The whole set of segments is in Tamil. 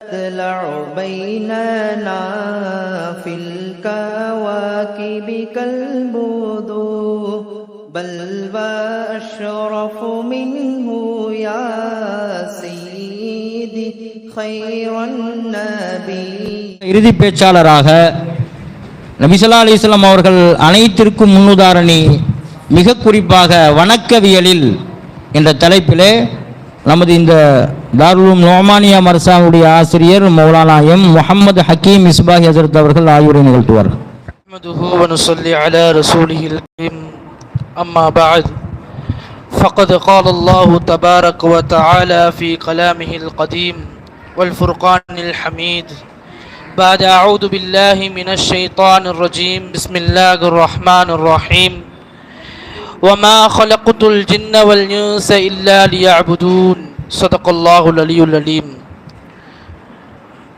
تطلع بيننا في الكواكب كالبدور بل وأشرف منه يا سيدي خير النبي இறுதி பேச்சாளராக நபிசல்லா அலிஸ்லாம் அவர்கள் அனைத்திற்கும் முன்னுதாரணி மிக குறிப்பாக வணக்கவியலில் என்ற தலைப்பிலே நமது இந்த தாருலும் நோமானியா மர்சாவுடைய ஆசிரியர் மௌலானா எம் முகமது ஹக்கீம் இஸ்பாஹி ஹசரத் அவர்கள் ஆய்வுரை நிகழ்த்துவார்கள் نحمده ونصلي على رسوله الكريم أما بعد فقد قال الله تبارك وتعالى في كلامه القديم والفرقان الحميد بعد أعوذ بالله من الشيطان الرجيم بسم الله الرحمن الرحيم وما خلقت الجن والإنس إلا ليعبدون صدق الله العلي العليم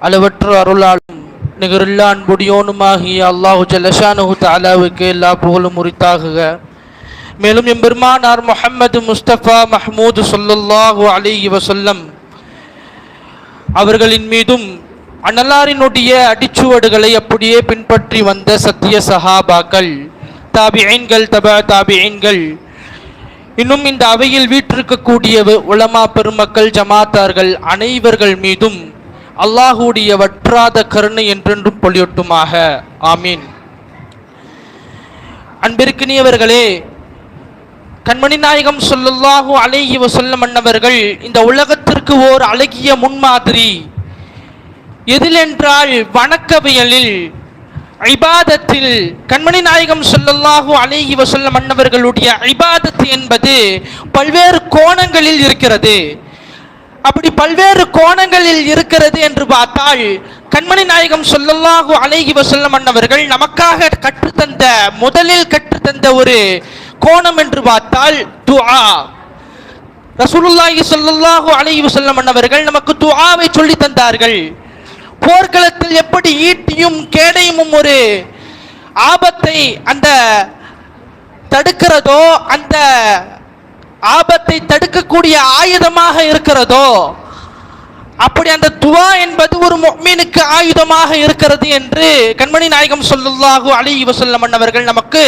அளவற்ற அருளாலும் நிகரில்லா அன்புடையோனுமாகிய அல்லாஹு ஜல்லஷானு தாலாவுக்கு எல்லா புகழும் உரித்தாகுக மேலும் எம்பெருமானார் முஹம்மது முஸ்தபா மஹ்மூது சொல்லல்லாஹு அலைஹி வஸல்லம் அவர்களின் மீதும் அன்னலாரினுடைய அடிச்சுவடுகளை அப்படியே பின்பற்றி வந்த சத்திய சஹாபாக்கள் தாபியன்கள் தபா தாபியன்கள் இன்னும் இந்த அவையில் வீற்றிருக்கக்கூடிய உலமா பெருமக்கள் ஜமாத்தார்கள் அனைவர்கள் மீதும் அல்லாஹுடைய வற்றாத கருணை என்றென்றும் பொழியட்டுமாக. ஆமீன். அன்பிற்கினியவர்களே கண்மணி நாயகம் சொல்லுல்லாஹு அழகி சொல்ல மன்னவர்கள் இந்த உலகத்திற்கு ஓர் அழகிய முன்மாதிரி. எதிலென்றால் வணக்கவியலில் இபாதத்தில் கண்மணி நாயகம் ஸல்லல்லாஹு அலேஹி வசல்ல அன்னவர்களுடைய இபாதத்து என்பது பல்வேறு கோணங்களில் இருக்கிறது. அப்படி பல்வேறு கோணங்களில் இருக்கிறது என்று பார்த்தால் கண்மணி நாயகம் ஸல்லல்லாஹு அலேஹி வஸல்லம் அன்னவர்கள் நமக்காக கற்றுத்தந்த முதலில் கற்றுத்தந்த ஒரு கோணம் என்று பார்த்தால் துஆ. ரசூலுல்லாஹி ஸல்லல்லாஹு அலேஹி வஸல்லம் அன்னவர்கள் நமக்கு துஆவை சொல்லி தந்தார்கள். போர்க்களத்தில் எப்படி ஈட்டியும் கேடையும் ஒரு ஆபத்தை அந்த தடுக்கிறதோ அந்த ஆபத்தை தடுக்கக்கூடிய ஆயுதமாக இருக்கிறதோ அப்படி அந்த துவா என்பது ஒரு மீனுக்கு ஆயுதமாக இருக்கிறது என்று கண்மணி நாயகம் சொல்லுல்லாஹு அலி வசல்லம் அவர்கள் நமக்கு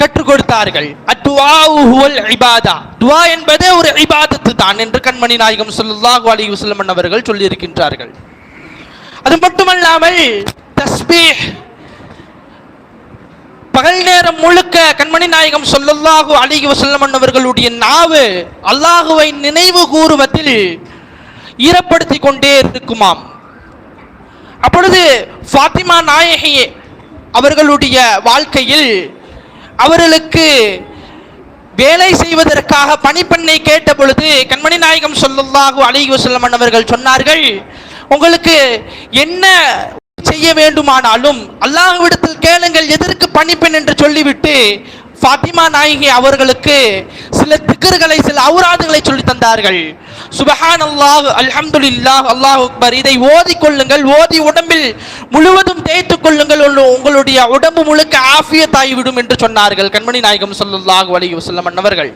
கற்றுக் கொடுத்தார்கள். அத்துவாஉ இபாதா. துவா என்பதே ஒரு இபாதத்து தான் என்று கண்மணி நாயகம் சொல்லுல்லாஹு அலி வசல்லம் அவர்கள் சொல்லியிருக்கின்றார்கள். அது மட்டுமல்லாமல் தஸ்பீஹ். பகல் நேரம் முழுக்க கண்மணி நாயகம் சொல்லல்லாஹு அழகி வஸல்லம் அவர்களுடைய நாவு அல்லாஹுவை நினைவு கூறுவதில் ஈரப்படுத்தி கொண்டே இருக்குமாம். அப்பொழுது ஃபாத்திமா நாயகி அவர்களுடைய வாழ்க்கையில் அவர்களுக்கு வேலை செய்வதற்காக பணிப்பெண்ணை கேட்ட பொழுது கண்மணி நாயகம் சொல்லல்லாஹு அழகி வஸல்லம் அவர்கள் சொன்னார்கள் உங்களுக்கு என்ன செய்ய வேண்டுமானாலும் அல்லாஹ்விடத்தில் கேளுங்கள் எதற்கு பணிப்பெண் என்று சொல்லிவிட்டு ஃபாத்திமா நாயகி அவர்களுக்கு சில திக்கர்களை சில அவுராதுகளை சொல்லி தந்தார்கள். சுபஹான் அல்லாஹ் அல்ஹம்துலில்லாஹ் அல்லாஹ் அக்பர். இதை ஓதி கொள்ளுங்கள் ஓதி உடம்பில் முழுவதும் தேய்த்து கொள்ளுங்கள் உங்களுடைய உடம்பு முழுக்க ஆஃபியத்தாகிவிடும் என்று சொன்னார்கள் கண்மணி நாயகம் சொல்லுல்லாஹ் அலைஹி வஸல்லம் அன்னவர்கள்.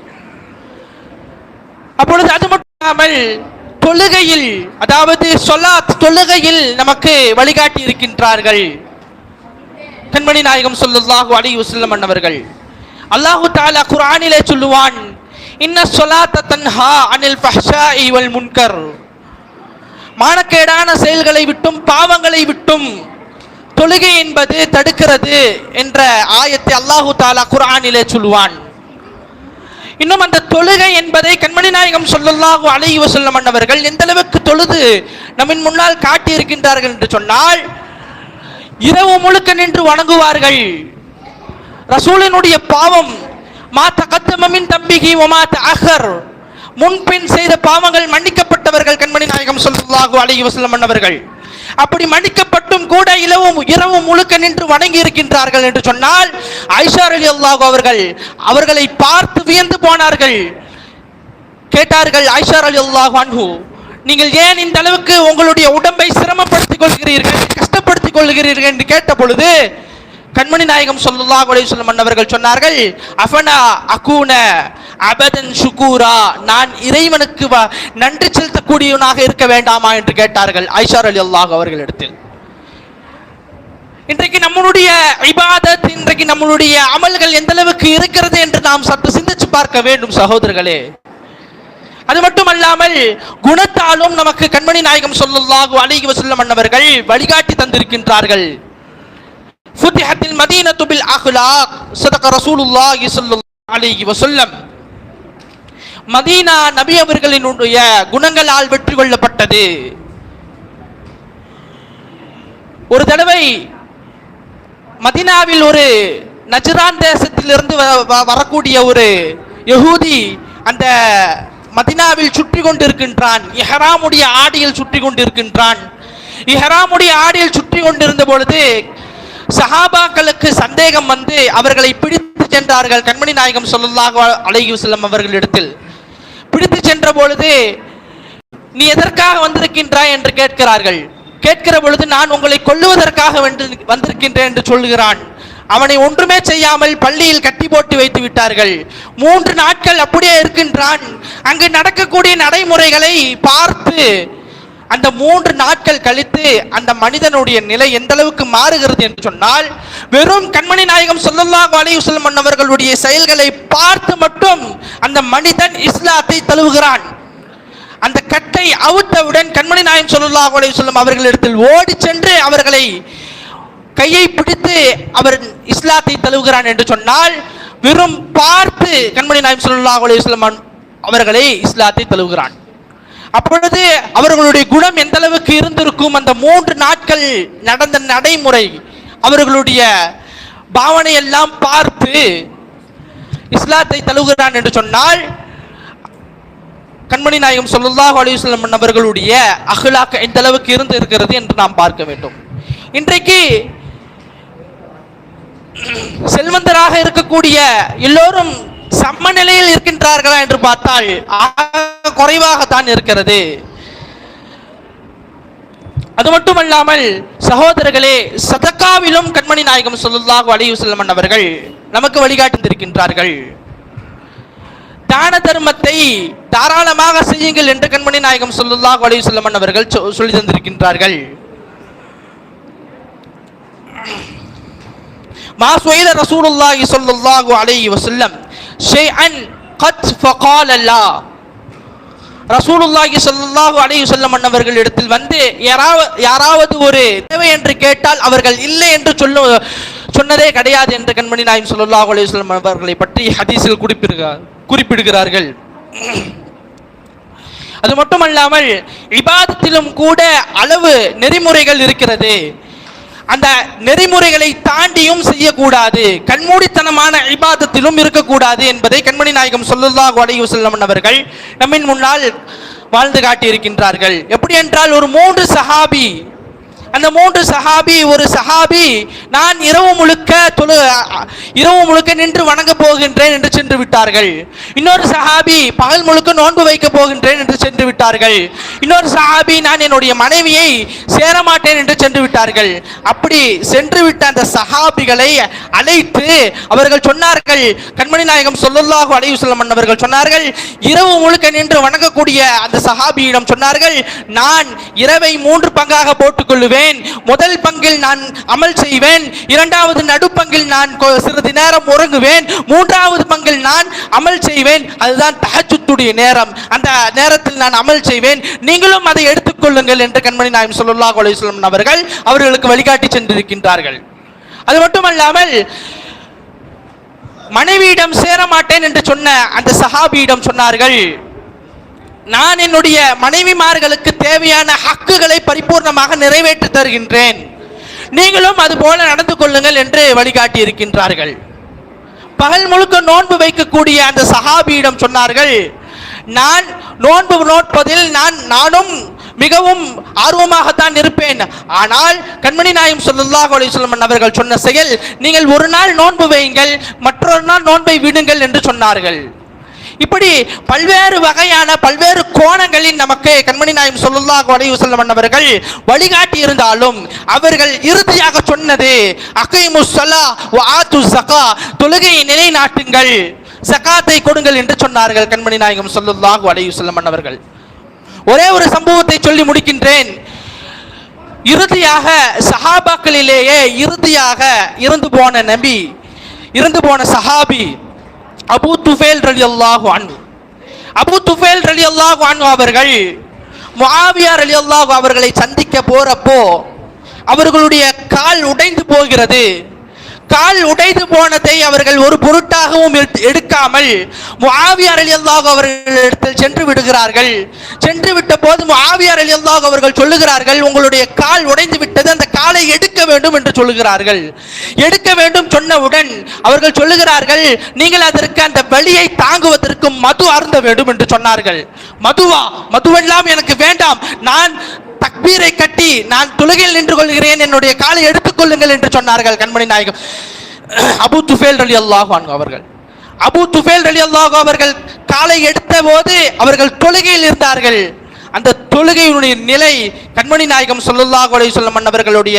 அப்பொழுது அது மட்டும் இல்லாமல் தொழுகையில் அதாவது சொல்லாத் தொழுகையில் நமக்கு வழிகாட்டி இருக்கின்றார்கள். கண்மணி நாயகம் சொல்லுல்லாஹு அலி வசல்லம் அன்னவர்கள் அல்லாஹு தாலா குர்ஆனிலே சொல்லுவான் இன்ன சொலாத்த தன்ஹா அனில் பஹ்ஷா இவல் முன்கர். மானக்கேடான செயல்களை விட்டும் பாவங்களை விட்டும் தொழுகை என்பது தடுக்கிறது என்ற ஆயத்தை அல்லாஹு தாலா குர்ஆனிலே சொல்லுவான். இன்னும் அந்த தொழுகை என்பதை கண்மணி நாயகம் ஸல்லல்லாஹு அலைஹி வஸல்லம் மன்னவர்கள் எந்த அளவுக்கு தொழுது நம்மின் முன்னால் காட்டி இருக்கின்றார்கள் என்று சொன்னால் இரவு முழுக்க நின்று வணங்குவார்கள். ரசூலினுடைய பாவம் மாத்த கத்தமின் தம்பிகி ஒமாத்த அகர் முன்பின் செய்த பாவங்கள் மன்னிக்கப்பட்டவர்கள் கண்மணி நாயகம் ஸல்லல்லாஹு அலைஹி வஸல்லம் மன்னவர்கள் அப்படி மன்னிக்கப்பட்டும் கூட இலவும் இரவு முழுக்க நின்று வணங்கி இருக்கின்றார்கள் என்று சொன்னால் ஐஷார் அலி அல்லாஹ் அவர்கள் அவர்களை பார்த்து வியந்து போனார்கள். கேட்டார்கள் ஐஷார் அலி அல்லாஹ் அன்ஹு நீங்கள் ஏன் இந்த அளவுக்கு உங்களுடைய உடம்பை சிரமப்படுத்திக் கொள்கிறீர்கள் கஷ்டப்படுத்திக் கொள்கிறீர்கள்? என்று கேட்ட பொழுது கண்மணி நாயகம் சொல்லுல்லா அலைஹி வஸல்லம் சொன்னார்கள் அஃபனா அகூன அபதன் ஷுகூரா நான் இறைவனுக்கு வ- நன்றி செலுத்தக்கூடியவனாக இருக்க வேண்டாமா என்று கேட்டார்கள் ஐஷார் அலி அல்லாஹ் அவர்களிடத்தில். இன்றைக்கு நம்மளுடைய இபாதத் இன்றைக்கு நம்மளுடைய அமல்கள் எந்த அளவுக்கு இருக்கிறது என்று நாம் சற்று சிந்திச்சு பார்க்க வேண்டும் சகோதரர்களே. அது மட்டுமல்லாமல் குணத்தாலும் நமக்கு கண்மணி நாயகம் ஸல்லல்லாஹு அலைஹி வஸல்லம் அன்னவர்கள் வழிகாட்டி தந்திருக்கின்றார்கள். ஃபுத்திஹத்தில் மதீனத்துபில் அஹ்லாக் சதக ரசூலுல்லாஹி ஸல்லல்லாஹு அலைஹி வஸல்லம். மதீனா நபி அவர்களினுடைய குணங்களால் வெற்றி கொள்ளப்பட்டது. ஒரு தடவை மதினாவில் ஒரு நஜரான் தேசத்திலிருந்து வ- வ- வரக்கூடிய ஒரு யகூதி அந்த மதினாவில் சுற்றி கொண்டிருக்கின்றான். இஹராமுடைய ஆடியில் சுற்றி கொண்டிருக்கின்றான். இஹராமுடைய ஆடியில் சுற்றி கொண்டிருந்த பொழுது சஹாபாக்களுக்கு சந்தேகம் வந்து அவர்களை பிடித்து சென்றார்கள் கண்மணி நாயகம் ஸல்லல்லாஹு அழகி செல்லும் அவர்களிடத்தில். பிடித்து சென்ற பொழுது நீ எதற்காக வந்திருக்கின்றாய்? என்று கேட்கிறார்கள். கேட்கிற பொழுது நான் உங்களை கொல்லுவதற்காக வந்திருக்கின்றேன் என்று சொல்லுகிறான். அவனை ஒன்றுமே செய்யாமல் பள்ளியில் கட்டி போட்டு வைத்து விட்டார்கள். மூன்று நாட்கள் அப்படியே இருக்கின்றான். அங்கு நடக்கக்கூடிய நடைமுறைகளை பார்த்து அந்த மூன்று நாட்கள் கழித்து அந்த மனிதனுடைய நிலை எந்த அளவுக்கு மாறுகிறது என்று சொன்னால் வெறும் கண்மணி நாயகம் சொல்லல்லாஹ் அலையுசல்லம் அவர்களுடைய செயல்களை பார்த்து மட்டும் அந்த மனிதன் இஸ்லாத்தை தழுவுகிறான். அந்த கட்டை அவுத்தவுடன் கண்மணி நாயகம் சொல்லல்லாஹ் அலையுசல்லம் அவர்களிடத்தில் ஓடி சென்று அவர்களை கையை பிடித்து அவர் இஸ்லாத்தை தழுவுகிறான் என்று சொன்னால் வெறும் பார்த்து கண்மணி நாயம் ஸல்லல்லாஹு அலைஹி அவர்களை இஸ்லாத்தை தழுவுகிறான். அப்பொழுது அவர்களுடைய குணம் எந்த அளவுக்கு இருந்திருக்கும் அந்த மூன்று நாட்கள் நடந்த நடைமுறை அவர்களுடைய பாவனை எல்லாம் பார்த்து இஸ்லாத்தை தழுவுகிறான் என்று சொன்னால் கண்மணி நாயகம் ஸல்லல்லாஹு அலைஹி அவர்களுடைய அஹ்லாக் எந்த அளவுக்கு இருந்து இருக்கிறது என்று நாம் பார்க்க வேண்டும். இன்றைக்கு செல்வந்தராக இருக்கக்கூடிய எல்லோரும் சமநிலையில் இருக்கின்றார்களா என்று பார்த்தால் ஆக குறைவாகத்தான் இருக்கிறது அது மட்டுமல்லாமல் சகோதரர்களே சதக்காவிலும் கண்மணி நாயகம் ஸல்லல்லாஹு அலைஹி வஸல்லம் அவர்கள் நமக்கு வழிகாட்டியிருக்கின்றார்கள் தான தர்மத்தை தாராளமாக செய்யுங்கள் என்று கண்மணி நாயகம் ஸல்லல்லாஹு அலைஹி வஸல்லம் அவர்கள் சொ- சொல்லி தந்திருக்கின்றார்கள் ما سئل رسول الله صلى الله عليه وسلم شيئا قد فقال لا ரசூலுல்லாஹி சல்லாஹு அலைஹி சொல்லம் அண்ணவர்கள் இடத்தில் வந்து யாராவது யாராவது ஒரு தேவை என்று கேட்டால் அவர்கள் இல்லை என்று சொல்ல சொன்னதே கிடையாது என்று கண்மணி நாயம் ஸல்லல்லாஹு அலைஹி சொல்லம் அவர்களை பற்றி ஹதீஸில் குறிப்பிடுகிறார் குறிப்பிடுகிறார்கள். அது மட்டுமல்லாமல் இபாதத்திலும் கூட அளவு நெறிமுறைகள் இருக்கிறது. அந்த நெறிமுறைகளை தாண்டியும் செய்யக்கூடாது. கண்மூடித்தனமான இபாதத்திலும் இருக்கக்கூடாது என்பதை கண்மணி நாயகம் ஸல்லல்லாஹு அலைஹி வஸல்லம் அவர்கள் நம்மின் முன்னால் வாழ்ந்து காட்டியிருக்கின்றார்கள். எப்படி என்றால் ஒரு மூன்று சஹாபி அந்த மூன்று சஹாபி ஒரு சஹாபி நான் இரவு முழுக்க தொழு இரவு முழுக்க நின்று வணங்க போகின்றேன் என்று சென்று விட்டார்கள். இன்னொரு சஹாபி பகல் முழுக்க நோன்பு வைக்க போகின்றேன் என்று சென்று விட்டார்கள். இன்னொரு சஹாபி நான் என்னுடைய மனைவியை சேரமாட்டேன் என்று சென்று விட்டார்கள். அப்படி சென்று விட்ட அந்த சஹாபிகளை அழைத்து அவர்கள் சொன்னார்கள். கண்மணி நாயகம் சொல்லல்லாஹு அலைவு செல்லம் அவர்கள் சொன்னார்கள் இரவு முழுக்க நின்று வணங்கக்கூடிய அந்த சஹாபியிடம் சொன்னார்கள் நான் இரவை மூன்று பங்காக போட்டுக்கொள்ளுவேன் செய்வேன். முதல் பங்கில் நான் அமல் செய்வேன். இரண்டாவது நடுப்பங்கில் நான் சிறிது நேரம் உறங்குவேன். மூன்றாவது பங்கில் நான் அமல் செய்வேன். அதுதான் தஹஜ்ஜுத்துடைய நேரம். அந்த நேரத்தில் நான் அமல் செய்வேன். நீங்களும் அதை எடுத்துக்கொள்ளுங்கள் என்று கண்மணி நாயம் சொல்லுல்லா அலைஹி அவர்கள் அவர்களுக்கு வழிகாட்டி சென்றிருக்கின்றார்கள். அது மட்டுமல்லாமல் மனைவியிடம் சேரமாட்டேன் என்று சொன்ன அந்த சஹாபியிடம் சொன்னார்கள் நான் என்னுடைய மனைவிமார்களுக்கு தேவையான ஹக்குகளை பரிபூர்ணமாக நிறைவேற்றி தருகின்றேன். நீங்களும் அது போல நடந்து கொள்ளுங்கள் என்று வழிகாட்டி இருக்கின்றார்கள் பகல் முழுக்க நோன்பு வைக்கக்கூடிய அந்த சஹாபியிடம் சொன்னார்கள் நான் நோன்பு நோட்பதில் நான் நானும் மிகவும் ஆர்வமாகத்தான் இருப்பேன். ஆனால் கண்மணி நாயம் சொல்லுல்லாஹ் அலைஹி அவர்கள் சொன்ன செயல் நீங்கள் ஒரு நாள் நோன்பு வையுங்கள் மற்றொரு நாள் நோன்பை விடுங்கள் என்று சொன்னார்கள். இப்படி பல்வேறு வகையான பல்வேறு கோணங்களில் நமக்கு கண்மணி நாயம் சொல்லுல்லா அலைஹி செல்லம் அவர்கள் வழிகாட்டி இருந்தாலும் அவர்கள் இறுதியாக சொன்னது அகைமு ஸலா வ சகா தொழுகையை நிலைநாட்டுங்கள் சகாத்தை கொடுங்கள் என்று சொன்னார்கள் கண்மணி நாயகம் ஸல்லல்லாஹு அலைஹி செல்லம் அவர்கள். ஒரே ஒரு சம்பவத்தை சொல்லி முடிக்கின்றேன். இறுதியாக சஹாபாக்களிலேயே இறுதியாக இறந்து போன நபி இறந்து போன சஹாபி அபூ துஃபேல் ரலியல்லாஹு அன்பு அபூ துஃபேல் ரலியல்லாஹு அன்பு அவர்கள் முஆவியா ரலியல்லாஹு அவர்களை சந்திக்க போறப்போ அவர்களுடைய கால் உடைந்து போகிறது. கால் உடைந்து போனதை அவர்கள் ஒரு பொருட்டாகவும் எடுக்காமல் முஆவியார் ரலியல்லாஹு அவர்களிடத்தில் சென்று விடுகிறார்கள். சென்று விட்ட போது முஆவியார் ரலியல்லாஹு அவர்கள் சொல்லுகிறார்கள் உங்களுடைய கால் உடைந்து விட்டது அந்த காலை எடுக்க வேண்டும் என்று சொல்லுகிறார்கள். எடுக்க வேண்டும் சொன்னவுடன் அவர்கள் சொல்லுகிறார்கள் நீங்கள் அதற்கு அந்த வலியை தாங்குவதற்கு மது அருந்த வேண்டும் என்று சொன்னார்கள். மதுவா? மதுவெல்லாம் எனக்கு வேண்டாம். நான் தக்பீரை கட்டி நான் தொழுகையில் நின்று கொள்கிறேன் என்னுடைய காலை எடுத்துக்கொள்ளுங்கள் என்று சொன்னார்கள் கண்மணி நாயகம். அபு துஃபேல் ரலி அல்லாஹான் அவர்கள். அபு துஃபேல் அலி அல்லாஹ் அவர்கள் காலை எடுத்த போது அவர்கள் தொழுகையில் இருந்தார்கள். அந்த தொழுகையினுடைய நிலை கண்மணி நாயகம் சொல்லுல்லாஹ் அலி சொல்லம் அவர்களுடைய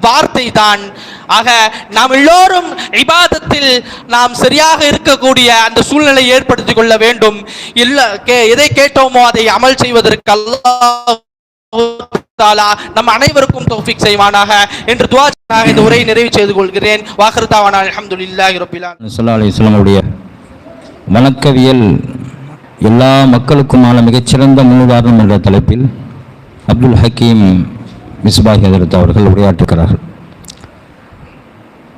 வார்த்தை தான் ஆக நாம் எல்லோரும் இபாதத்தில் நாம் சரியாக இருக்கக்கூடிய அந்த சூழ்நிலை ஏற்படுத்திக் கொள்ள வேண்டும். இல்லை கே- எதை கேட்டோமோ அதை அமல் செய்வதற்கு அல்லாஹ் தாலா நம் அனைவருக்கும் தௌஃபிக் செய்வானாக என்று துவா இந்த உரையை நிறைவு செய்து கொள்கிறேன். வாகர்தாவானா அல்ஹம்துலில்லாஹி ரப்பில் சொல்லா அலி இஸ்லாமுடைய வணக்கவியல் எல்லா மக்களுக்குமான மிகச்சிறந்த முன்னுதாரணம் என்ற தலைப்பில் அப்துல் ஹக்கீம் மிஸ்பாஹி ஹதரத் அவர்கள் உரையாற்றுகிறார்கள்.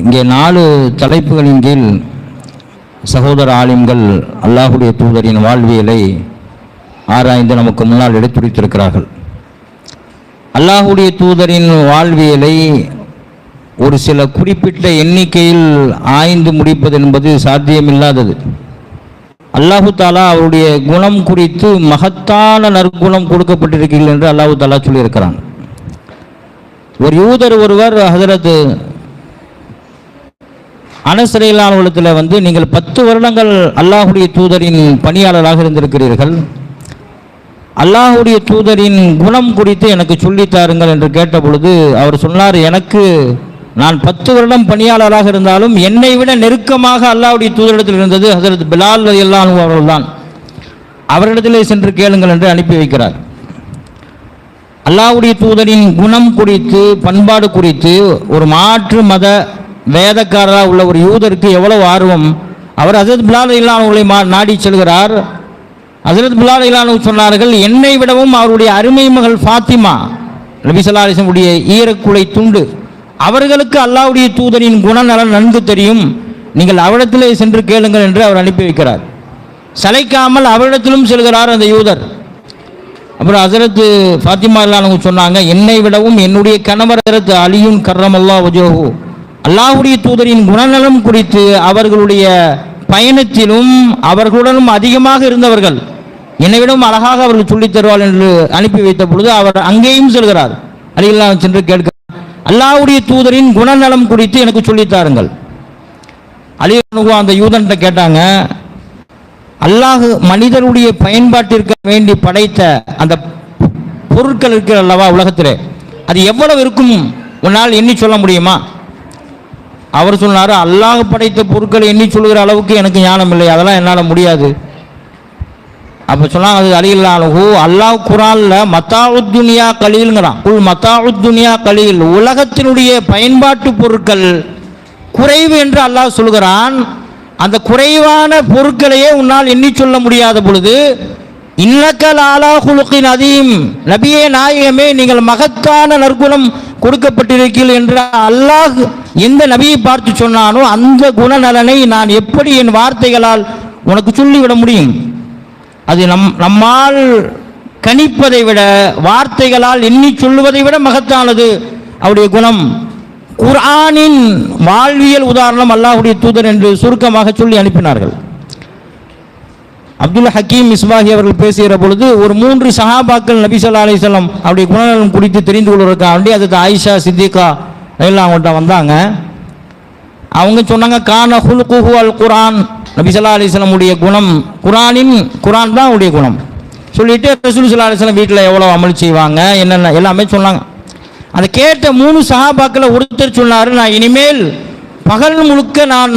இங்கே நாலு தலைப்புகளின் கீழ் சகோதர ஆலிம்கள் அல்லாஹுடைய தூதரின் வாழ்வியலை ஆராய்ந்து நமக்கு முன்னால் எடுத்துரைத்திருக்கிறார்கள். அல்லாஹுடைய தூதரின் வாழ்வியலை ஒரு சில குறிப்பிட்ட எண்ணிக்கையில் ஆய்ந்து முடிப்பது என்பது சாத்தியமில்லாதது. அல்லாஹு தாலா அவருடைய குணம் குறித்து மகத்தான நற்குணம் கொடுக்கப்பட்டிருக்கிறீர்கள் என்று அல்லாஹு தாலா சொல்லியிருக்கிறான். ஒரு யூதர் ஒருவர் ஹதரத் அனசரையிலானத்தில் வந்து நீங்கள் பத்து வருடங்கள் அல்லாஹுடைய தூதரின் பணியாளராக இருந்திருக்கிறீர்கள். அல்லாஹுடைய தூதரின் குணம் குறித்து எனக்கு சொல்லித் தாருங்கள் என்று கேட்ட பொழுது அவர் சொன்னார் எனக்கு நான் பத்து வருடம் பணியாளராக இருந்தாலும் என்னை விட நெருக்கமாக அல்லாவுடைய தூதரிடத்தில் இருந்தது ஹசரத் பிலால் அல்லாஹ் அவர்கள்தான். அவரிடத்திலே சென்று கேளுங்கள் என்று அனுப்பி வைக்கிறார். அல்லாவுடைய தூதரின் குணம் குறித்து பண்பாடு குறித்து ஒரு மாற்று மத வேதக்காரராக உள்ள ஒரு யூதருக்கு எவ்வளவு ஆர்வம். அவர் ஹசரத் பிலால் இல்லானவர்களை மா நாடி செல்கிறார். ஹசரத் பிலால் சொன்னார்கள் என்னை விடவும் அவருடைய அருமை மகள் ஃபாத்திமா நபிசல்லாசனுடைய ஈரக்குலை துண்டு. அவர்களுக்கு அல்லாவுடைய தூதரின் குணநலன் நன்கு தெரியும். நீங்கள் அவரிடத்திலே சென்று கேளுங்கள் என்று அவர் அனுப்பி வைக்கிறார். சளைக்காமல் அவரிடத்திலும் செல்கிறார் அந்த யூதர். அப்புறம் ஹசரத்து ஃபாத்திமா இல்லானவங்க சொன்னாங்க என்னை விடவும் என்னுடைய கணவர் அலியும் அலியுன் கர்ரமல்லா வஜோஹு அல்லாஹுடைய தூதரின் குணநலம் குறித்து அவர்களுடைய பயணத்திலும் அவர்களுடனும் அதிகமாக இருந்தவர்கள். என்னைவிடம் அழகாக அவர்கள் சொல்லித் தருவார் என்று அனுப்பி வைத்த பொழுது அவர் அங்கேயும் செல்கிறார். அலிகல்லாம் சென்று கேட்க அல்லாவுடைய தூதரின் குணநலம் குறித்து எனக்கு சொல்லித் தாருங்கள். அந்த யூதன்கிட்ட கேட்டாங்க அல்லாஹு மனிதருடைய பயன்பாட்டிற்கு வேண்டி படைத்த அந்த பொருட்கள் இருக்கிற அல்லவா உலகத்திலே அது எவ்வளவு இருக்கும்? உன்னால் எண்ணி சொல்ல முடியுமா? அவர் சொன்னார் அல்லாஹ் படைத்த பொருட்களை எண்ணி சொல்கிற அளவுக்கு எனக்கு ஞானம் இல்லை அதெல்லாம் என்னால் முடியாது. அப்போ சொன்னாங்க அது அழியில்லாலு அல்லாஹ் குரானில் மத்தாவுத்துனியா கலீல்ங்கிறான். குல் மத்தாவுத்துனியா கலீல் உலகத்தினுடைய பயன்பாட்டு பொருட்கள் குறைவு என்று அல்லாஹ் சொல்கிறான். அந்த குறைவான பொருட்களையே உன்னால் எண்ணி சொல்ல முடியாத பொழுது இன்னக்கல் ஆலா குலுக்கின் அதீம் நபியே நாயகமே நீங்கள் மகத்தான நற்குணம் கொடுக்கப்பட்டிருக்கீர்கள் என்று அல்லாஹ் எந்த நபியை பார்த்து சொன்னானோ அந்த குணநலனை நான் எப்படி என் வார்த்தைகளால் உனக்கு சொல்லிவிட முடியும்? அது நம் நம்மால் கணிப்பதை விட வார்த்தைகளால் எண்ணி சொல்லுவதை விட மகத்தானது அவருடைய குணம். குர்ஆனின் வாழ்வியல் உதாரணம் அல்லாஹுடைய தூதர் என்று சுருக்கமாக சொல்லி அனுப்பினார்கள். அப்துல் ஹக்கீம் இஸ்வாஹி அவர்கள் பேசுகிற பொழுது ஒரு மூன்று சஹாபாக்கள் நபி ஸல்லல்லாஹு அலைஹி அவருடைய குணநலம் குறித்து தெரிந்து கொள்வதற்காக வேண்டி அதுக்கு ஆயிஷா சித்திகா எல்லாம் அவங்கள்ட்ட வந்தாங்க. அவங்க சொன்னாங்க கான ஹுல்குஹு அல் குரான் நபி ஸல்லல்லாஹு உடைய குணம் குரானின் குரான் தான் உடைய குணம். சொல்லிட்டு ரசூல் சுல்லா அலிஸ்லாம் வீட்டில் எவ்வளோ அமல் செய்வாங்க என்னென்ன எல்லாமே சொன்னாங்க. அதை கேட்ட மூணு சஹாபாக்களை ஒருத்தர் சொன்னார் நான் இனிமேல் பகல் முழுக்க நான்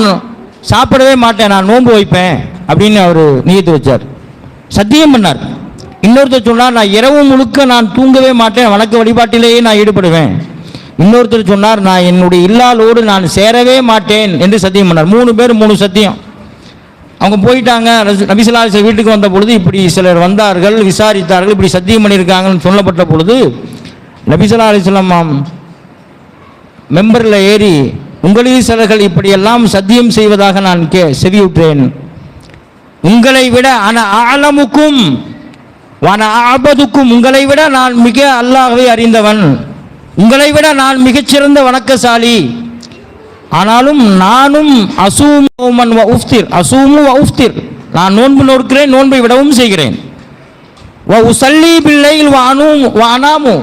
சாப்பிடவே மாட்டேன் நான் நோன்பு வைப்பேன் அப்படின்னு அவர் நியத்து வச்சார். சத்தியம் பண்ணார். இன்னொருத்தர் சொன்னார் நான் இரவு முழுக்க நான் தூங்கவே மாட்டேன் வணக்க வழிபாட்டிலேயே நான் ஈடுபடுவேன். இன்னொருத்தர் சொன்னார் நான் என்னுடைய இல்லாலோடு நான் சேரவே மாட்டேன் என்று சத்தியம் பண்ணார். மூணு பேர் மூணு சத்தியம். அவங்க போயிட்டாங்க. நபிசிலாச வீட்டுக்கு வந்த பொழுது இப்படி சிலர் வந்தார்கள் விசாரித்தார்கள் இப்படி சத்தியம் பண்ணியிருக்காங்கன்னு சொல்லப்பட்ட பொழுது நபிசுல்லா அலிஸ்லாம் மெம்பரில் ஏறி உங்களில் சிலர்கள் இப்படியெல்லாம் சத்தியம் செய்வதாக நான் கே செவியுற்றேன். உங்களை விட அன ஆலமுக்கும் வன ஆபதுக்கும் உங்களை விட நான் மிக அல்லாகவே அறிந்தவன். உங்களை விட நான் மிகச்சிறந்த வணக்கசாலி. ஆனாலும் நானும் அசூமன் வ உஃப்திர். அசூமு வ உஃப்திர். நான் நோன்பு நோக்கிறேன் நோன்பை விடவும் செய்கிறேன். வ உசல்லி பிள்ளையில் வானும் வானாமு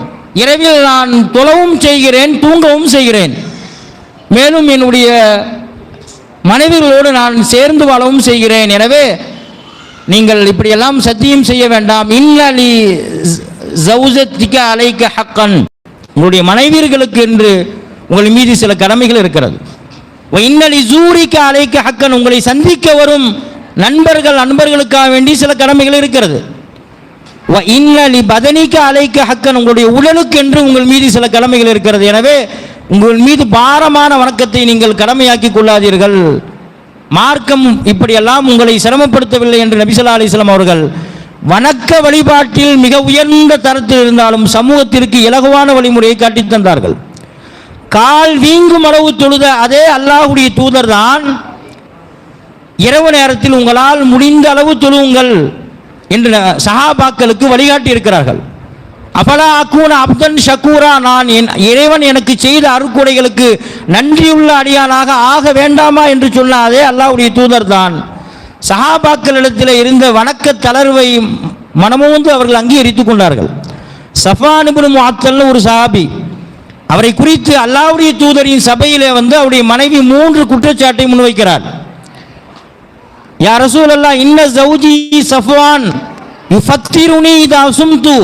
இரவில் நான் தொலவும் செய்கிறேன் தூங்கவும் செய்கிறேன். மேலும் என்னுடைய மனைவிகளோடு நான் சேர்ந்து வாழவும் செய்கிறேன். எனவே நீங்கள் இப்படியெல்லாம் சத்தியம் செய்ய வேண்டாம். இன்னலி ஜவுசத்திக்க அலைக்க ஹக்கன். உங்களுடைய மனைவியர்களுக்கு என்று உங்கள் மீது சில கடமைகள் இருக்கிறது. இன்னலி ஜூரிக்க அலைக்க ஹக்கன். உங்களை சந்திக்க வரும் நண்பர்கள் நண்பர்களுக்காக வேண்டி சில கடமைகள் இருக்கிறது. வ இன்னலி பதனிக்க அலைக்க ஹக்கன். உங்களுடைய உடலுக்கு என்று உங்கள் மீது சில கடமைகள் இருக்கிறது. எனவே உங்கள் மீது பாரமான வணக்கத்தை நீங்கள் கடமையாக்கி கொள்ளாதீர்கள். மார்க்கம் இப்படியெல்லாம் உங்களை சிரமப்படுத்தவில்லை என்று நபிசல்லா அலிஸ்லாம் அவர்கள் வணக்க வழிபாட்டில் மிக உயர்ந்த தரத்தில் இருந்தாலும் சமூகத்திற்கு இலகுவான வழிமுறையை காட்டித் தந்தார்கள். கால் வீங்கும் அளவு தொழுத அதே அல்லாஹுடைய தூதர் தான் இரவு நேரத்தில் உங்களால் முடிந்த அளவு தொழுவுங்கள் என்று ந- சஹாபாக்களுக்கு வழிகாட்டி இருக்கிறார்கள் அபலா அக்கூன அப்தன் ஷக்கூரா நான் என் இறைவன் எனக்கு செய்த அருக்குடைகளுக்கு நன்றியுள்ள அடியானாக ஆக வேண்டாமா என்று சொன்ன அதே அல்லாஹ்வுடைய தூதர் தான் சஹாபாக்களிடத்தில் இருந்த வணக்க தளர்வை மனமோந்து அவர்கள் அங்கீகரித்துக் கொண்டார்கள். சஃபானுபுரம் இப்னு ஒரு சஹாபி அவரை குறித்து அல்லாவுடைய தூதரின் சபையிலே வந்து அவருடைய மனைவி மூன்று குற்றச்சாட்டை முன்வைக்கிறார். யா அல்லா இன்ன சவுஜி சஃப்வான் யுஃபத்திருனி இதா சும்து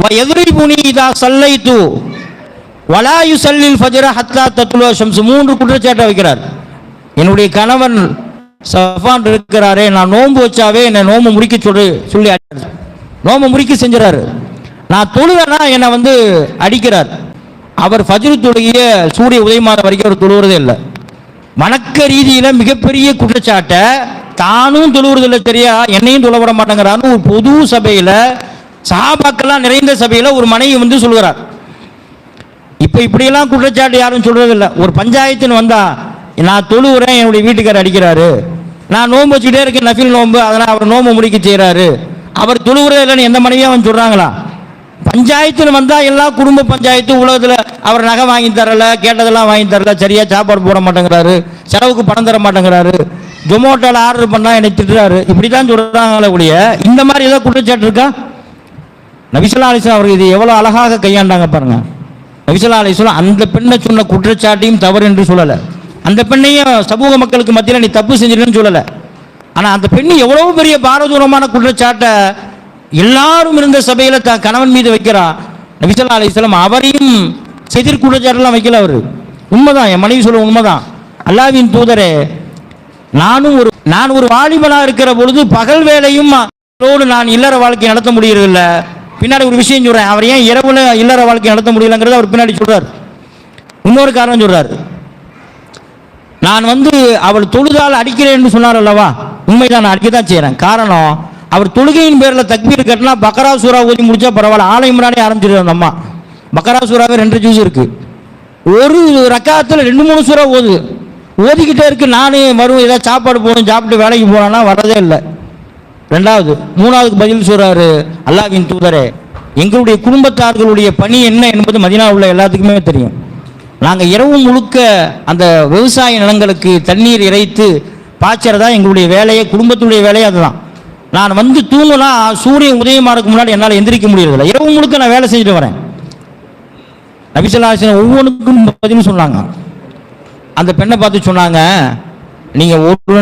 வ எதுரிபுனி இதா சல்லைத்து வலா யுசல்லில் ஃபஜர ஹத்தா தத்துலோ ஷம்ஸ் மூன்று குற்றச்சாட்டை வைக்கிறார். என்னுடைய கணவன் சஃபான் இருக்கிறாரே நான் நோன்பு வச்சாவே என்னை நோம்பு முடிக்க சொல்லு சொல்லி நோம்பு முடிக்க செஞ்சுறாரு. நான் தொழுவேனா என்னை வந்து அடிக்கிறார். அவர் ஃபஜ்ரு தொழுகிய சூரிய உதயமாத வரைக்கும் அவர் தொழுவுறதே இல்லை. வணக்க ரீதியில் மிகப்பெரிய குற்றச்சாட்டை தானும் தொழுவுறதில்ல சரியா என்னையும் தொழ விட மாட்டேங்கிறான்னு ஒரு பொது சபையில் சாபாக்கெல்லாம் நிறைந்த சபையில் ஒரு மனைவி வந்து சொல்கிறார் இப்போ இப்படியெல்லாம் குற்றச்சாட்டு யாரும் சொல்கிறதில்ல ஒரு பஞ்சாயத்துன்னு வந்தால் நான் தொழுவுறேன் என்னுடைய வீட்டுக்காரர் அடிக்கிறாரு. நான் நோன்பு வச்சுட்டே இருக்கேன் நஃபில் நோன்பு அதனால் அவர் நோன்பு முடிக்க செய்கிறாரு அவர் தொழுவுறே இல்லைன்னு எந்த மனைவியும் அவன் சொல்கிறாங்களா பஞ்சாயத்துன்னு வந்தால் எல்லா குடும்ப பஞ்சாயத்து உலகத்தில் அவர் நகை வாங்கி தரல கேட்டதெல்லாம் வாங்கி தரல சரியாக சாப்பாடு போட மாட்டேங்கிறாரு செலவுக்கு பணம் தர மாட்டேங்கிறாரு ஜொமோட்டோவில் ஆர்டர் பண்ணால் என்னை திட்டுறாரு. இப்படி தான் சொல்கிறாங்களே ஒழிய இந்த மாதிரி ஏதோ குற்றச்சாட்டு இருக்கா? நபிசல்லா அலிஸ்லாம் அவர்கள் இது எவ்வளோ அழகாக கையாண்டாங்க பாருங்கள் நபிசல்லா அலிஸ்லாம் அந்த பெண்ணை சொன்ன குற்றச்சாட்டையும் தவறு என்று சொல்லலை. அந்த பெண்ணையும் சமூக மக்களுக்கு மத்தியில் நீ தப்பு செஞ்சிடணும்னு சொல்லலை. ஆனால் அந்த பெண் எவ்வளோ பெரிய பாரதூரமான குற்றச்சாட்டை எல்லாரும் இருந்த சபையில் தான் கணவன் மீது வைக்கிறா. நபிசல்லா அலிஸ்லாம் அவரையும் செதிர் குற்றச்சாட்டெல்லாம் வைக்கல அவர். உண்மைதான் என் மனைவி சொல்ல உண்மைதான். அல்லாவின் தூதரே நானும் ஒரு நான் ஒரு வாலிபனாக இருக்கிற பொழுது பகல் வேலையும் நான் இல்லற வாழ்க்கை நடத்த முடியறதில்ல. பின்னாடி ஒரு விஷயம் சொல்கிறேன் அவர் ஏன் இரவுல இல்லற வாழ்க்கை நடத்த முடியலங்கிறத அவர் பின்னாடி சொல்கிறார் இன்னொரு காரணம் சொல்கிறார் நான் வந்து அவள் தொழுதால் அடிக்கிறேன் என்று சொன்னார் அல்லவா? உண்மைதான் நான் அடிக்க தான் செய்கிறேன். காரணம் அவர் தொழுகையின் பேரில் தக்பீர் கட்டினா பக்கரா சூறா ஓதி முடிச்சா பரவாயில்ல ஆலை முன்னாடி ஆரம்பிச்சிருது அம்மா. பக்கரா சூறாவே ரெண்டு ஜூஸ் இருக்கு. ஒரு ரக்காத்தில் ரெண்டு மூணு சூறா ஓது. ஓதிக்கிட்டே இருக்கு நானே வரும் ஏதாவது சாப்பாடு போகணும் சாப்பிட்டு வேலைக்கு போனான்னா வரதே இல்லை. ரெண்டாவது மூணாவதுக்கு பதில் சொல்றாரு அல்லாஹ்வின் தூதரே எங்களுடைய குடும்பத்தார்களுடைய பணி என்ன என்பது மதினா உள்ள எல்லாத்துக்குமே தெரியும். நாங்கள் இரவு முழுக்க அந்த விவசாய நிலங்களுக்கு தண்ணீர் இறைத்து பாய்ச்சறதா எங்களுடைய வேலையை குடும்பத்துடைய வேலையே அதுதான். நான் வந்து தூங்கினா சூரியன் உதயமாறதுக்கு முன்னாடி என்னால் எந்திரிக்க முடியறதில்ல. இரவு முழுக்க நான் வேலை செஞ்சுட்டு வரேன். நபிசல்லாசன் ஒவ்வொன்றுக்கும் பதில் சொன்னாங்க. அந்த பெண்ணை பார்த்து சொன்னாங்க நீங்கள் ஒரு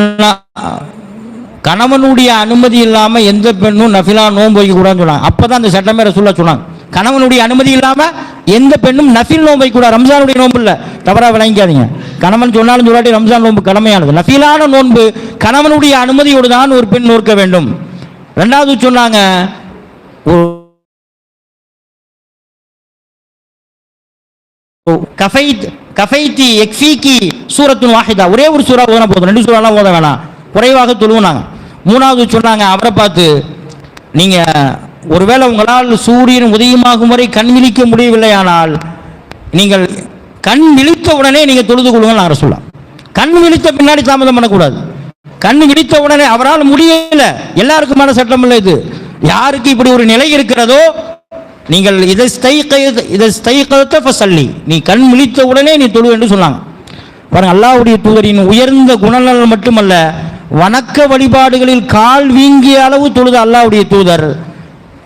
கணவனுடைய அனுமதி இல்லாமல் எந்த பெண்ணும் நஃபிலா நோன்பு வைக்கக்கூடாதுன்னு சொன்னாங்க. அப்போ தான் அந்த சட்டமே ரசூல்லா சொன்னாங்க. கணவனுடைய அனுமதி இல்லாமல் எந்த பெண்ணும் நஃபில் நோம்பை கூட ரம்ஜானுடைய நோன்பு இல்லை. தவறாக விளங்கிக்காதீங்க. கணவன் சொன்னாலும் சொல்லாட்டி ரம்ஜான் நோன்பு கடமையானது. நஃபீலான நோன்பு கணவனுடைய அனுமதியோடு தான் ஒரு பெண் நோக்க வேண்டும். ரெண்டாவது சொன்னாங்க கஃபைத் கஃபைத்தி எக்ஃபீக்கி சூரத்துன் வாஹிதா. ஒரே ஒரு சூறா ஓதனா போதும். ரெண்டு சூறாலாம் ஓத வேணாம். குறைவாக தொழுவுனாங்க. மூணாவது சொன்னாங்க அவரை பார்த்து நீங்கள் ஒருவேளை உங்களால் சூரியன் உதயமாகும் வரை கண் விழிக்க முடியவில்லை ஆனால் நீங்கள் கண் விழித்த உடனே நீங்கள் தொழுது கொள்ளுங்கள் நான் சொல்லலாம் கண் விழித்த பின்னாடி தாமதம் பண்ணக்கூடாது. கண் விழித்த உடனே அவரால் முடியல எல்லாருக்குமான சட்டம் இல்லை இது. யாருக்கு இப்படி ஒரு நிலை இருக்கிறதோ நீங்கள் இதை இதை ஸ்தைகத்த நீ கண் விழித்த உடனே நீ தொழு என்று சொன்னாங்க. பாருங்க அல்லாவுடைய தூதரின் உயர்ந்த குணநலன் மட்டுமல்ல வணக்க வழிபாடுகளில் கால் வீங்கிய அளவு தொழுது அல்லாவுடைய தூதர்.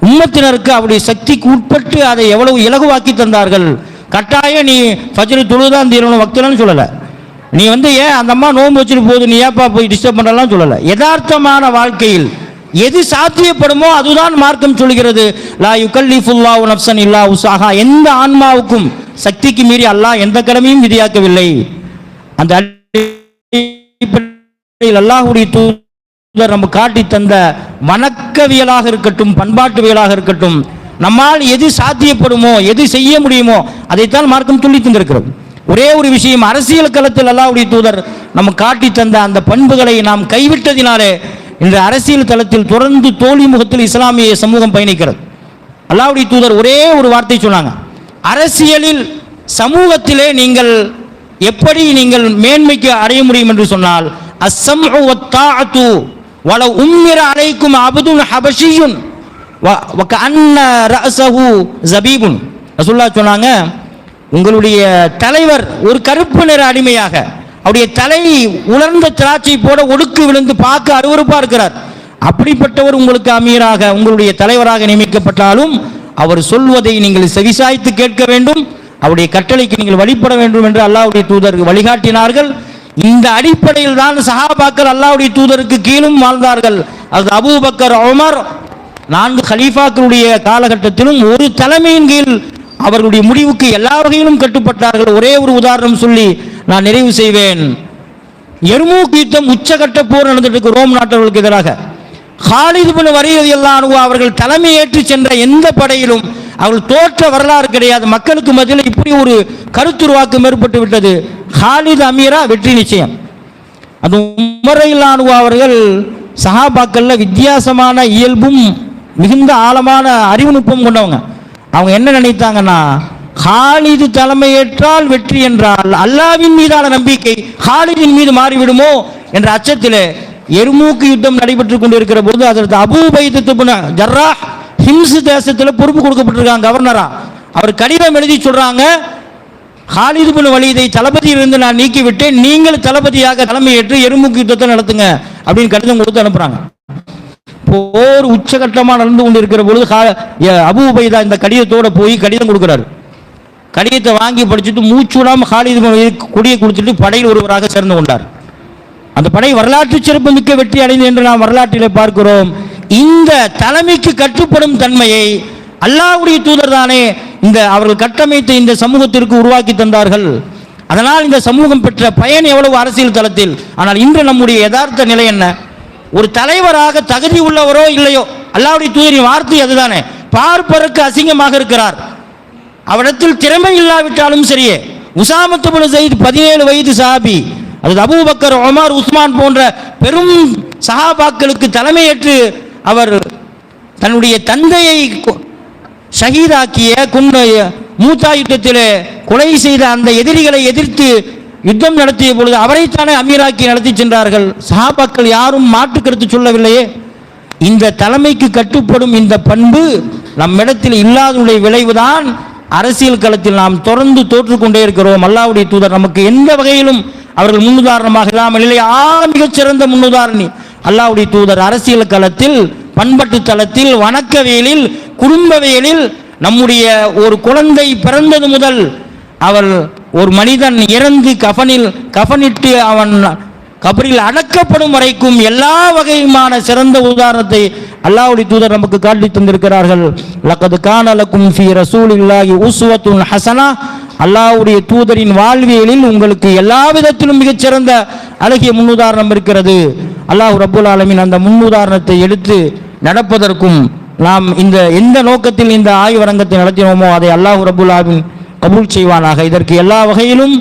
உம்மத்தினருக்கு அவருடைய சக்திக்கு உட்பட்டு அதை எவ்வளவு இலகுவாக்கி தந்தார்கள்? கட்டாயம் நீ ஃபஜ்ரு தொழுதான் தீரணும் வக்தலன்னு சொல்லலை. நீ வந்து ஏன் அந்த அம்மா நோன்பு வச்சுட்டு போகுது நீ ஏப்பா போய் டிஸ்டர்ப் பண்ணலாம் சொல்லலை. யதார்த்தமான வாழ்க்கையில் எது சாத்தியப்படுமோ அதுதான் மார்க்கம் சொல்கிறது. லா யுகல்லிஃபுல்லாஹு நஃப்ஸன் இல்லா உசாகா எந்த ஆன்மாவுக்கும் சக்திக்கு மீறி அல்லாஹ் எந்த கடமையும் விதியாக்கவில்லை. அந்த அல்லாஹுடைய அல்லாஹ்வுடைய நம்ம காட்டி தந்த வணக்கவியலாக இருக்கட்டும் பண்பாட்டுவியலாக இருக்கட்டும் நம்மால் எது சாத்தியப்படுமோ எது செய்ய முடியுமோ அதைத்தான் மார்க்கம் சொல்லி தந்திருக்கிறது ஒரே ஒரு விஷயம் அரசியல் களத்தில் அல்லாவுடைய தூதர் நம்ம காட்டி தந்த அந்த பண்புகளை நாம் கைவிட்டதினாலே இன்று அரசியல் தளத்தில் தொடர்ந்து தோல்வி முகத்தில் இஸ்லாமிய சமூகம் பயணிக்கிறது. அல்லாவுடைய தூதர் ஒரே ஒரு வார்த்தை சொன்னாங்க அரசியலில் சமூகத்திலே நீங்கள் எப்படி நீங்கள் மேன்மைக்கு அடைய முடியும்? என்று சொன்னால் அஸ்ஸம்உ வல உம்மிர அலைக்கும் அபதுன் ஹபஷியுன் வ- வகஅன்ன ரஅஸஹு ஜபீபுன் ரசூலுல்லாஹ் சொன்னாங்க உங்களுடைய தலைவர் ஒரு கருப்பு நிற அடிமையாக அவருடைய தலை உலர்ந்த திராட்சை போட ஒடுக்கு விழுந்து பார்க்க அருவருப்பா இருக்கிறார். அப்படிப்பட்டவர் உங்களுக்கு அமீராக உங்களுடைய தலைவராக நியமிக்கப்பட்டாலும் அவர் சொல்வதை நீங்கள் செவிசாய்த்து கேட்க வேண்டும். அவருடைய கட்டளைக்கு நீங்கள் வழிபட வேண்டும் என்று அல்லாவுடைய தூதர் வழிகாட்டினார்கள். இந்த அடிப்படையில் தான் சஹாபாக்கள் அல்லாவுடைய தூதருக்கு கீழும் வாழ்ந்தார்கள். அது அபூபக்கர் உமர் நான்கு ஹலீஃபாக்களுடைய காலகட்டத்திலும் ஒரு தலைமையின் கீழ் அவர்களுடைய முடிவுக்கு எல்லா வகையிலும் கட்டுப்பட்டார்கள். ஒரே ஒரு உதாரணம் சொல்லி நான் நிறைவு செய்வேன். எருமூக் யுத்தம் உச்சகட்ட போர் நடந்துட்டு இருக்கு ரோம் நாட்டவர்களுக்கு எதிராக. ஹாலிது பின் வரியது எல்லாம் அவர்கள் தலைமை சென்ற எந்த படையிலும் அவர்கள் தோற்ற வரலாறு கிடையாது. மக்களுக்கு மத்தியில் இப்படி ஒரு கருத்துருவாக்கம் ஏற்பட்டு விட்டது ஹாலித் அமீரா வெற்றி நிச்சயம். அது உமரையிலானு அவர்கள் சஹாபாக்களில் வித்தியாசமான இயல்பும் மிகுந்த ஆழமான அறிவு நுட்பம் கொண்டவங்க. அவங்க என்ன நினைத்தாங்கன்னா ஹாலிது தலைமையேற்றால் வெற்றி என்றால் அல்லாவின் மீதான நம்பிக்கை ஹாலிதின் மீது மாறிவிடுமோ என்ற அச்சத்திலே எருமூக்கு யுத்தம் நடைபெற்றுக் கொண்டிருக்கிற பொழுது அதற்கு அபூபைத்து ஜர்ரா ஹிம்ஸ் தேசத்தில் பொறுப்பு கொடுக்கப்பட்டிருக்காங்க கவர்னரா. அவர் கடிதம் எழுதி சொல்றாங்க ஹாலிது வலிதை வலீதை தளபதியிலிருந்து நான் நீக்கிவிட்டேன். நீங்கள் தளபதியாக தலைமையேற்று எருமுக்கு யுத்தத்தை நடத்துங்க அப்படின்னு கடிதம் கொடுத்து அனுப்புறாங்க. போர் உச்சகட்டமாக நடந்து கொண்டு இருக்கிற பொழுது ஹா- உபைதா இந்த கடிதத்தோட போய் கடிதம் கொடுக்குறாரு. கடிதத்தை வாங்கி படிச்சுட்டு மூச்சு விடாம ஹாலிது கொடியை கொடுத்துட்டு படையில் ஒருவராக சேர்ந்து கொண்டார். அந்த படை வரலாற்று சிறப்பு மிக்க வெற்றி அடைந்து என்று நாம் வரலாற்றிலே பார்க்கிறோம். இந்த தலைமைக்கு கட்டுப்படும் தன்மையை அல்லாஹ்வுடைய தூதர் தானே இந்த அவர்கள் கட்டமைத்து இந்த சமூகத்திற்கு உருவாக்கி தந்தார்கள். அதனால் இந்த சமூகம் பெற்ற பயன் எவ்வளவு அரசியல் தளத்தில்? ஆனால் இன்று நம்முடைய யதார்த்த நிலை என்ன? ஒரு தலைவராக தகுதி உள்ளவரோ இல்லையோ? அல்லாவுடைய தூயரின் வார்த்தை அதுதானே. பார்ப்பதற்கு அசிங்கமாக இருக்கிறார். அவரிடத்தில் திறமை இல்லாவிட்டாலும் சரியே. உசாமத்து சயீத் பதினேழு வயது சாபி அது அபூபக்கர் ஒமார் உஸ்மான் போன்ற பெரும் சஹாபாக்களுக்கு தலைமையேற்று அவர் தன்னுடைய தந்தையை கொ- ஷஹீதாக்கிய குன்ன மூத்தா யுத்தத்தில் கொலை செய்த அந்த எதிரிகளை எதிர்த்து யுத்தம் நடத்திய பொழுது அவரைத்தானே அமீராக்கி நடத்தி சென்றார்கள். சஹாபாக்கள் யாரும் மாற்று கருத்து சொல்லவில்லையே. இந்த தலைமைக்கு கட்டுப்படும் இந்த பண்பு நம்மிடத்தில் இல்லாதனுடைய விளைவுதான் அரசியல் களத்தில் நாம் தொடர்ந்து தோற்றுக்கொண்டே இருக்கிறோம். அல்லாவுடைய தூதர் நமக்கு எந்த வகையிலும் அவர்கள் முன்னுதாரணமாக இல்லாமல் இல்லை. ஆக மிகச்சிறந்த முன்னுதாரணி அல்லாவுடைய தூதர் அரசியல் களத்தில் பண்பட்டு தளத்தில் வணக்கவியலில் குடும்பவியலில் நம்முடைய ஒரு குழந்தை பிறந்தது முதல் அவள் ஒரு மனிதன் இறந்து கஃனில் கஃனிட்டு அவன் கபரில் அடக்கப்படும் வரைக்கும் எல்லா வகையுமான சிறந்த உதாரணத்தை அல்லாஹ்வுடைய தூதர் நமக்கு காட்டி தந்திருக்கிறார்கள். லக்கது காணலக்கும் ஃபி ரசூல் இல்லாஹி உசுவத்துன் ஹசனா. அல்லாஹ்வுடைய தூதரின் வாழ்வியலில் உங்களுக்கு எல்லா விதத்திலும் மிகச்சிறந்த அழகிய முன்னுதாரணம் இருக்கிறது. அல்லாஹ் ரபுல் ஆலமின் அந்த முன்னுதாரணத்தை எடுத்து நடப்பதற்கும் நாம் இந்த எந்த நோக்கத்தில் இந்த ஆய்வரங்கத்தை நடத்தினோமோ அதை அல்லாஹ் ரபுல்லாவின் கபூல் செய்வானாக. இதற்கு எல்லா வகையிலும்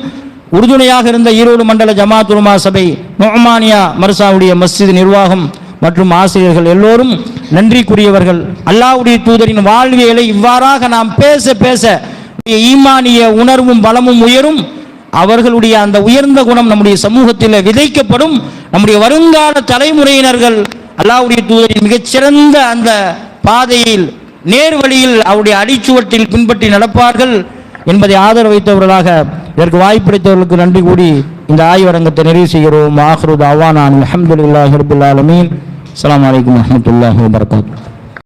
உறுதுணையாக இருந்த ஈரோடு மண்டல ஜமாத் உருமா சபை நொஹ்மானியா மர்சாவுடைய மஸ்ஜித் நிர்வாகம் மற்றும் ஆசிரியர்கள் எல்லோரும் நன்றிக்குரியவர்கள். அல்லாவுடைய தூதரின் வாழ்வியலை இவ்வாறாக நாம் பேச பேச ஈமானிய உணர்வும் பலமும் உயரும். அவர்களுடைய அந்த உயர்ந்த குணம் நம்முடைய சமூகத்தில் விதைக்கப்படும். நம்முடைய வருங்கால தலைமுறையினர்கள் அல்லாவுடைய தூதரின் மிகச்சிறந்த அந்த பாதையில் நேர் வழியில் அவருடைய அடிச்சுவட்டில் பின்பற்றி நடப்பார்கள் என்பதை ஆதரவு வைத்தவர்களாக இதற்கு வாய்ப்பளித்தவர்களுக்கு நன்றி கூடி இந்த ஆய்வரங்கத்தை நிறைவு செய்கிறோம். ஆஹ்ருத் அவானான் அலமதுல்லாஹி ரபில் ஆலமீன். அஸ்ஸலாமு அலைக்கும் வரஹ்மத்துல்லாஹி